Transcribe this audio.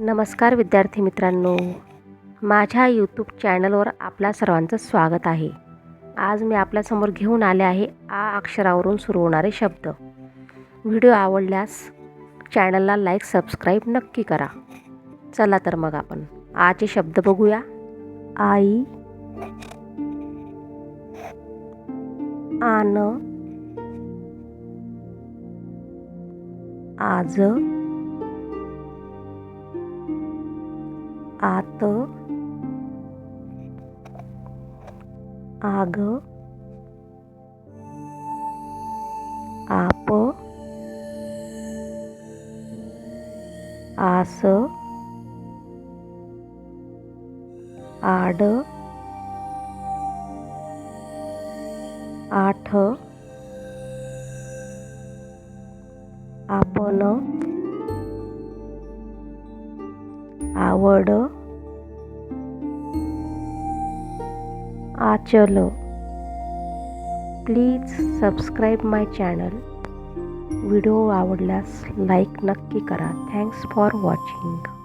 नमस्कार विद्यार्थी मित्रांनो. माझ्या यूट्यूब चॅनलवर आपल्या सर्वांचं स्वागत आहे. आज मी आपल्यासमोर घेऊन आले आहे आ अक्षरावरून सुरू होणारे शब्द. व्हिडिओ आवडल्यास चॅनलला लाईक सबस्क्राईब नक्की करा. चला तर मग आपण आचे शब्द बघूया. आई आन आज আত আগ আপ আস আড আঠ আপন आवड आचल please subscribe my channel video आवडल्यास लाईक नक्की करा थँक्स फॉर वॉचिंग